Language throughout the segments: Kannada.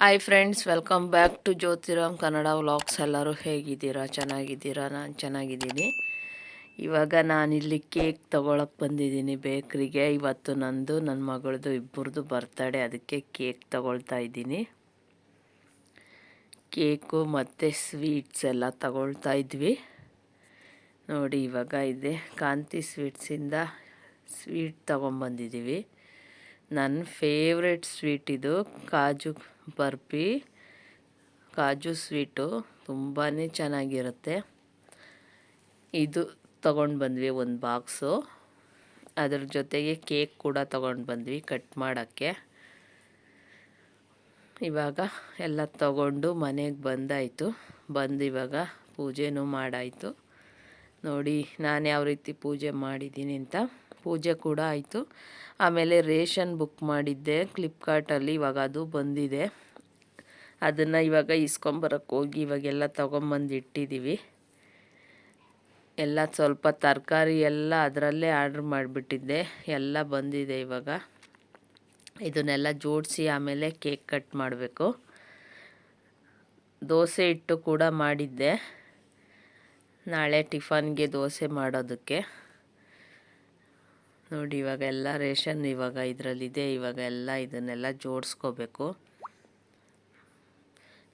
Hi friends welcome back to Jyothiram Kannada vlogs ಎಲ್ಲರೂ ಹೇಗಿದ್ದೀರಾ? ಚೆನ್ನಾಗಿದ್ದೀರಾ? ನಾನು ಚೆನ್ನಾಗಿದ್ದೀನಿ. ಇವಾಗ ನಾನಿಲ್ಲಿ ಕೇಕ್ ತೊಗೊಳಕ್ಕೆ ಬಂದಿದ್ದೀನಿ ಬೇಕ್ರಿಗೆ ಇವತ್ತು ನಂದು ನನ್ನ ಮಗಳದು ಇಬ್ಬರದು ಬರ್ತಡೆ ಅದಕ್ಕೆ ಕೇಕ್ ತೊಗೊಳ್ತಾ ಇದ್ದೀನಿ. ಕೇಕು ಮತ್ತು ಸ್ವೀಟ್ಸ್ ಎಲ್ಲ ತಗೊಳ್ತಾ ಇದ್ವಿ. ನೋಡಿ, ಇವಾಗ ಇದೆ. ಕಾಂತಿ ಸ್ವೀಟ್ಸಿಂದ ಸ್ವೀಟ್ ತೊಗೊಂಬಂದಿದ್ದೀವಿ ನನ್ನ ಫೇವ್ರೆಟ್ ಸ್ವೀಟ್ ಇದು ಕಾಜು ಬರ್ಫಿ ಕಾಜು ಸ್ವೀಟು ತುಂಬಾ ಚೆನ್ನಾಗಿರುತ್ತೆ. ಇದು ತೊಗೊಂಡು ಬಂದ್ವಿ ಒಂದು ಬಾಕ್ಸು ಅದ್ರ ಜೊತೆಗೆ ಕೇಕ್ ಕೂಡ ತಗೊಂಡು ಬಂದ್ವಿ ಕಟ್ ಮಾಡೋಕ್ಕೆ. ಇವಾಗ ಎಲ್ಲ ತಗೊಂಡು ಮನೆಗೆ ಬಂದಾಯಿತು. ಬಂದು ಇವಾಗ ಪೂಜೆನೂ ಮಾಡಾಯಿತು. ನೋಡಿ ನಾನು ಯಾವ ರೀತಿ ಪೂಜೆ ಮಾಡಿದ್ದೀನಿ ಅಂತ. ಪೂಜೆ ಕೂಡ ಆಯಿತು. ಆಮೇಲೆ ರೇಷನ್ ಬುಕ್ ಮಾಡಿದ್ದೆ. ಫ್ಲಿಪ್ಕಾರ್ಟಲ್ಲಿ ಇವಾಗ ಅದು ಬಂದಿದೆ. ಅದನ್ನು ಇವಾಗ ಇಸ್ಕೊಂಬರಕ್ಕೆ ಹೋಗಿ ಇವಾಗೆಲ್ಲ ತೊಗೊಂಬಂದು ಇಟ್ಟಿದ್ದೀವಿ ಎಲ್ಲ ಸ್ವಲ್ಪ ತರಕಾರಿ ಎಲ್ಲ ಅದರಲ್ಲೇ ಆರ್ಡ್ರ್ ಮಾಡಿಬಿಟ್ಟಿದ್ದೆ. ಎಲ್ಲ ಬಂದಿದೆ ಇವಾಗ. ಇದನ್ನೆಲ್ಲ ಜೋಡಿಸಿ ಆಮೇಲೆ ಕೇಕ್ ಕಟ್ ಮಾಡಬೇಕು. ದೋಸೆ ಇಟ್ಟು ಕೂಡ ಮಾಡಿದ್ದೆ. ನಾಳೆ ಟಿಫನ್ಗೆ ದೋಸೆ ಮಾಡೋದಕ್ಕೆ. ನೋಡಿ, ಇವಾಗ ಎಲ್ಲ ರೇಷನ್ ಇವಾಗ ಇದರಲ್ಲಿದೆ. ಇವಾಗ ಎಲ್ಲ ಇದನ್ನೆಲ್ಲ ಜೋಡಿಸ್ಕೋಬೇಕು.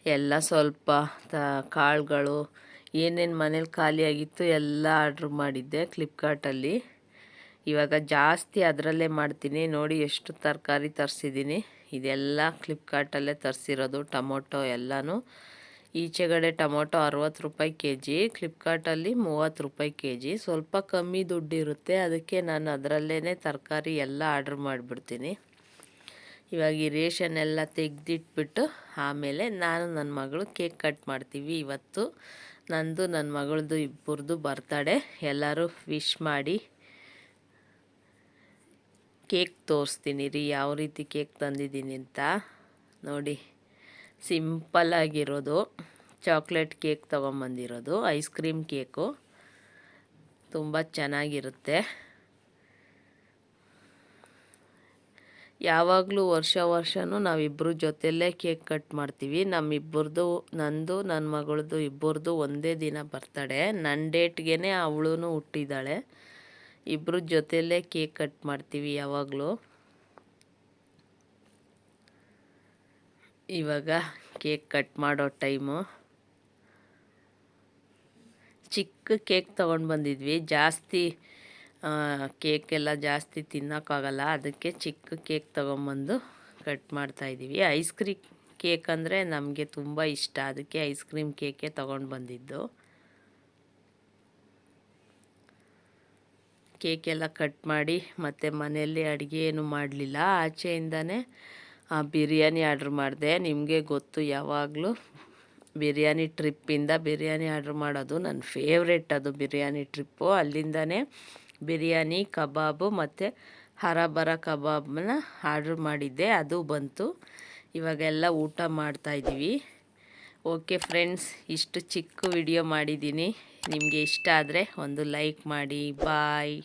ಎಲ್ಲ ಸ್ವಲ್ಪ ತ, ಕಾಳುಗಳು, ಏನೇನು ಮನೇಲಿ ಖಾಲಿಯಾಗಿತ್ತು ಎಲ್ಲ ಆರ್ಡ್ರ್ ಮಾಡಿದ್ದೆ ಫ್ಲಿಪ್ಕಾರ್ಟಲ್ಲಿ ಇವಾಗ ಜಾಸ್ತಿ ಅದರಲ್ಲೇ ಮಾಡ್ತೀನಿ. ನೋಡಿ, ಎಷ್ಟು ತರಕಾರಿ ತರಿಸಿದ್ದೀನಿ. ಇದೆಲ್ಲ ಫ್ಲಿಪ್ಕಾರ್ಟಲ್ಲೇ ತರಿಸಿರೋದು, ಟೊಮೊಟೊ ಎಲ್ಲನೂ. ಈಚೆಗಡೆ ಟೊಮೊಟೊ ಅರವತ್ತು ರೂಪಾಯಿ ಕೆ ಜಿ ಫ್ಲಿಪ್ಕಾರ್ಟಲ್ಲಿ ಮೂವತ್ತು ರೂಪಾಯಿ ಕೆ ಜಿ ಸ್ವಲ್ಪ ಕಮ್ಮಿ ದುಡ್ಡಿರುತ್ತೆ. ಅದಕ್ಕೆ ನಾನು ಅದರಲ್ಲೇ ತರಕಾರಿ ಎಲ್ಲ ಆರ್ಡ್ರ್ ಮಾಡಿಬಿಡ್ತೀನಿ. ಇವಾಗ ಈ ರೇಷನ್ ಎಲ್ಲ ತೆಗೆದಿಟ್ಬಿಟ್ಟು ಆಮೇಲೆ ನಾನು ನನ್ನ ಮಗಳು ಕೇಕ್ ಕಟ್ ಮಾಡ್ತೀವಿ ಇವತ್ತು. ನಂದು, ನನ್ನ ಮಗಳದು ಇಬ್ಬರದು ಬರ್ತಡೆ. ಎಲ್ಲರೂ ವಿಶ್ ಮಾಡಿ ಕೇಕ್ ತೋರಿಸ್ತೀನಿ ರೀ, ಯಾವ ರೀತಿ ಕೇಕ್ ತಂದಿದ್ದೀನಿ ಅಂತ. ನೋಡಿ ಸಿಂಪಲ್ ಆಗಿರೋದು ಚಾಕ್ಲೇಟ್ ಕೇಕ್ ತೊಗೊಂಬಂದಿರೋದು, ಐಸ್ ಕ್ರೀಮ್ ಕೇಕು. ತುಂಬ ಚೆನ್ನಾಗಿರುತ್ತೆ. ಯಾವಾಗಲೂ ವರ್ಷ ವರ್ಷವೂ ನಾವಿಬ್ಬರು ಜೊತೆಯಲ್ಲೇ ಕೇಕ್ ಕಟ್ ಮಾಡ್ತೀವಿ. ನಮ್ಮಿಬ್ಬರದು ನಂದು ನನ್ನ ಮಗಳದು ಇಬ್ಬರದು ಒಂದೇ ದಿನ ಬರ್ತಡೆ. ನನ್ನ ಡೇಟ್ಗೆ ಅವಳೂ ಹುಟ್ಟಿದ್ದಾಳೆ ಇಬ್ಬರು ಜೊತೆಯಲ್ಲೇ ಕೇಕ್ ಕಟ್ ಮಾಡ್ತೀವಿ ಯಾವಾಗಲೂ. ಇವಾಗ ಕೇಕ್ ಕಟ್ ಮಾಡೋ ಟೈಮು. ಚಿಕ್ಕ ಕೇಕ್ ತೊಗೊಂಡು ಬಂದಿದ್ವಿ. ಜಾಸ್ತಿ ಕೇಕೆಲ್ಲ ಜಾಸ್ತಿ ತಿನ್ನೋಕ್ಕಾಗಲ್ಲ. ಅದಕ್ಕೆ ಚಿಕ್ಕ ಕೇಕ್ ತೊಗೊಂಬಂದು ಕಟ್ ಮಾಡ್ತಾಯಿದ್ದೀವಿ ಐಸ್ ಕ್ರೀಮ್ ಕೇಕ್ ಅಂದರೆ ನಮಗೆ ತುಂಬ ಇಷ್ಟ. ಅದಕ್ಕೆ ಐಸ್ ಕ್ರೀಮ್ ಕೇಕೇ ತೊಗೊಂಡು ಬಂದಿದ್ದು. ಕೇಕೆಲ್ಲ ಕಟ್ ಮಾಡಿ ಮತ್ತು ಮನೆಯಲ್ಲಿ ಅಡುಗೆ ಏನು ಮಾಡಲಿಲ್ಲ. ಆಚೆಯಿಂದನೇ ಬಿರಿಯಾನಿ ಆರ್ಡ್ರ್ ಮಾಡಿದೆ. ನಿಮಗೆ ಗೊತ್ತು ಯಾವಾಗಲೂ. ಬಿರಿಯಾನಿ ಟ್ರಿಪ್ಪಿಂದ ಬಿರಿಯಾನಿ ಆರ್ಡ್ರ್ ಮಾಡೋದು ನನ್ನ ಫೇವ್ರೆಟ್ ಅದು ಬಿರಿಯಾನಿ ಟ್ರಿಪ್ಪು ಅಲ್ಲಿಂದನೇ ಬಿರಿಯಾನಿ, ಕಬಾಬು ಮತ್ತು ಹರಬರ ಕಬಾಬ್ನ ಆರ್ಡ್ರ್ ಮಾಡಿದ್ದೆ. ಅದು ಬಂತು. ಇವಾಗೆಲ್ಲ ಊಟ ಮಾಡ್ತಾಯಿದ್ದೀವಿ ಓಕೆ ಫ್ರೆಂಡ್ಸ್ ಇಷ್ಟು ಚಿಕ್ಕ ವಿಡಿಯೋ ಮಾಡಿದ್ದೀನಿ. ನಿಮಗೆ ಇಷ್ಟ ಆದರೆ ಒಂದು ಲೈಕ್ ಮಾಡಿ. ಬಾಯ್